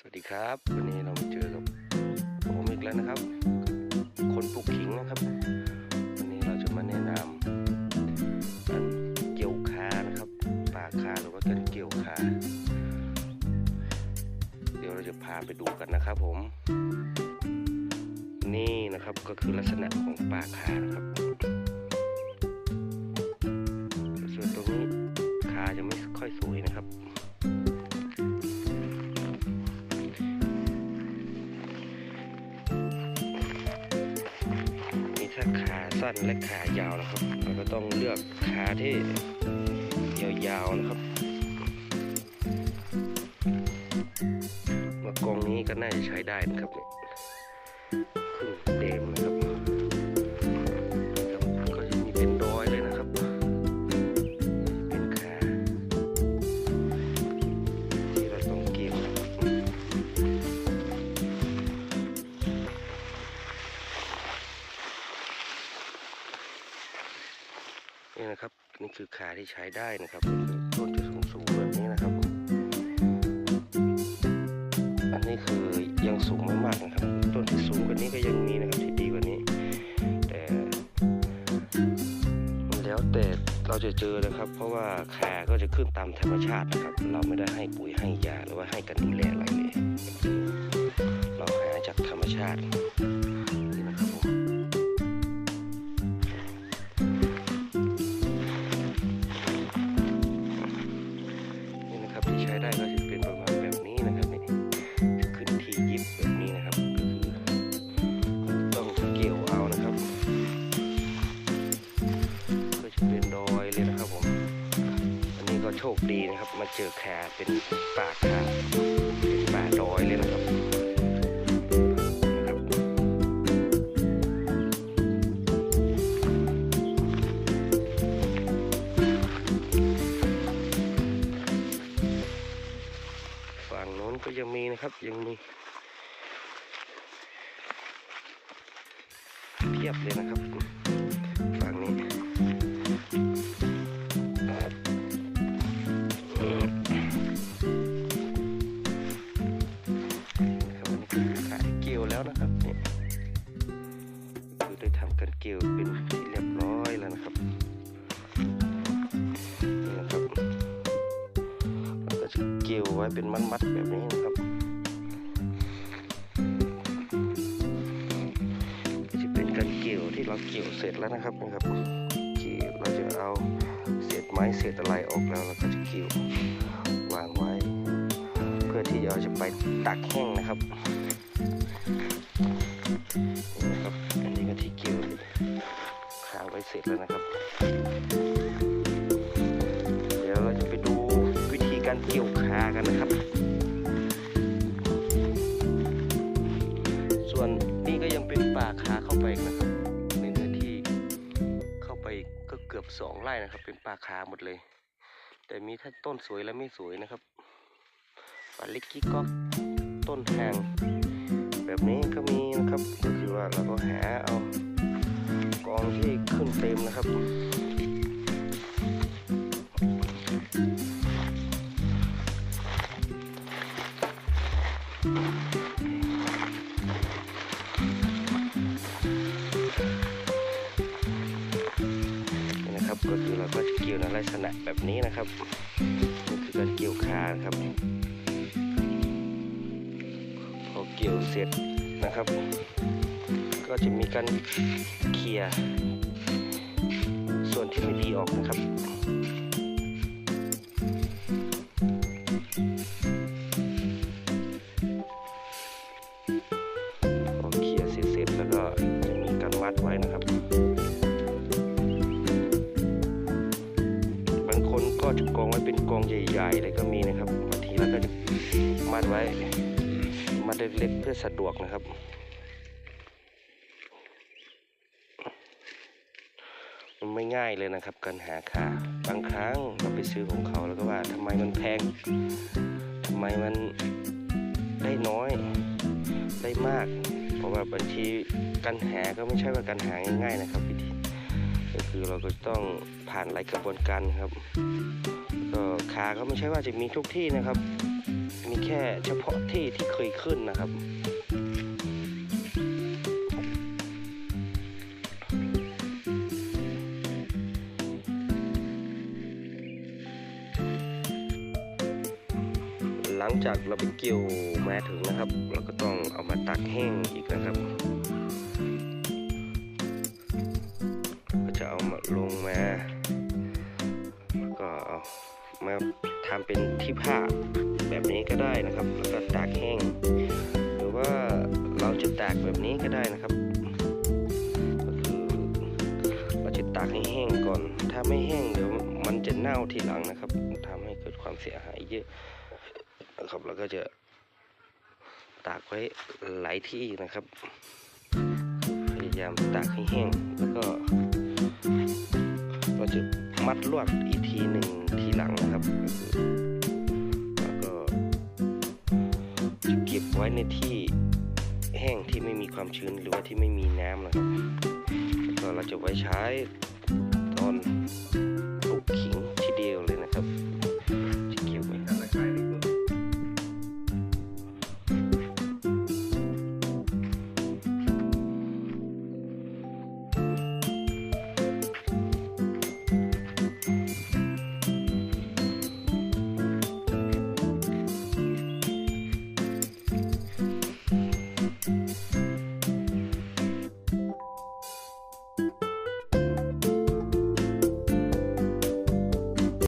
สวัสดีครับ วันนี้เรามาเจอกับผมอีกแล้วนะครับ คนปลูกขิงนะครับ วันนี้เราจะมาแนะนำการเกี่ยวคานะครับป่าคาหรือว่าการเกี่ยวคาเดี๋ยวเราจะพาไปดูกันนะครับผม นี่นะครับก็คือลักษณะของป่าคานะครับส่วนตรงนี้คาจะไม่ค่อยสวยนะครับ สั้นและขายาวนะครับ เราก็ต้องเลือกขาที่ยาวๆนะครับมากองนี้ก็น่าจะใช้ได้นะครับเนี่ยครึ่งเต็ม นี่คือขาที่ใช้ได้นะครับต้นจะสูงสูงๆแบบนี้นะครับ อันนี้คือยังสูงไม่มากนะครับ ต้นที่สูงกว่านี้ก็ยังมีนะครับที่ดีกว่านี้ แต่แล้วแต่เราจะเจอนะครับ เพราะว่าขาก็จะขึ้นตามธรรมชาตินะครับ เราไม่ได้ให้ปุ๋ยให้ยาหรือว่าให้การดูแลอะไรเลย เราหาจากธรรมชาติ โชคดีนะครับ มาเจอแคเป็นป่าคาเป็นป่าดอยเลยนะครับฝั่งโน้นก็ยังมีนะครับยังมีเพียบเลยนะครับ เกี่ยวไว้เป็นมัดๆแบบนี้นะครับจะเป็นการเกี่ยวที่เราเกี่ยวเสร็จแล้วนะครับนะครับเกี่ยวเราจะเอาเศษไม้เศษอะไรออกแล้วเราก็จะเกี่ยววางไว้ เพื่อที่เราจะไปตักแห้งนะครับนี่นะครับอันนี้ก็ที่เกี่ยวค้างไว้เสร็จแล้วนะครับ การเกี่ยวขากันนะครับ ส่วนนี่ก็ยังเป็นป่าขาเข้าไปอีกนะครับในเนื้อที่เข้าไปก็เกือบสองไร่นะครับ เป็นป่าขาหมดเลย แต่มีทั้งต้นสวยและไม่สวยนะครับป่าเล็กกิ๊กก็ต้นแหงแบบนี้ก็มีนะครับก็คือว่าเราก็หาเอากองที่ขึ้นเต็มนะครับ นี่นะครับก็คือเราก็จะเกี่ยวในลักษณะแบบนี้นะครับนี่คือการเกี่ยวคาครับ พอเกี่ยวเสร็จนะครับ ก็จะมีการเคลียร์ส่วนที่ไม่ดีออกนะครับ ก็จะกองไว้เป็นกองใหญ่ๆเลยก็มีนะครับบางทีเราก็จะมัดไว้มัดเล็กๆเพื่อสะดวกนะครับ มันไม่ง่ายเลยนะครับการหาขาบางครั้งเราไปซื้อของเขาแล้วก็ว่าทำไมมันแพงทำไมมันได้น้อยได้มาก เพราะว่าบางทีการหาก็ไม่ใช่ว่าการหาง่ายๆนะครับวิธี ก็คือเราก็ต้องผ่านหลายกระบวนการครับ ก็ขาก็ไม่ใช่ว่าจะมีทุกที่นะครับ มีแค่เฉพาะที่ที่เคยขึ้นนะครับหลังจากเราไปเกี่ยวมาถึงนะครับ เราก็ต้องเอามาตากแห้งอีกนะครับ ลงมา ก็เอามาทำเป็นที่ผ้าแบบนี้ก็ได้นะครับ แล้วก็ตากแห้ง หรือว่าเราจะตากแบบนี้ก็ได้นะครับก็คือเราจะตากให้แห้งก่อน ถ้าไม่แห้งเดี๋ยวมันจะเน่าทีหลังนะครับทำให้เกิดความเสียหายเยอะนะครับแล้วก็จะตากไว้หลายที่นะครับ พยายามตากให้แห้งแล้วก็ ก็จะมัดลวดอีกทีหนึ่งทีหลังนะครับแล้วก็จะเก็บไว้ในที่แห้งที่ไม่มีความชื้นหรือว่าที่ไม่มีน้ำนะครับแล้วก็เราจะไว้ใช้ตอนปลูกพิม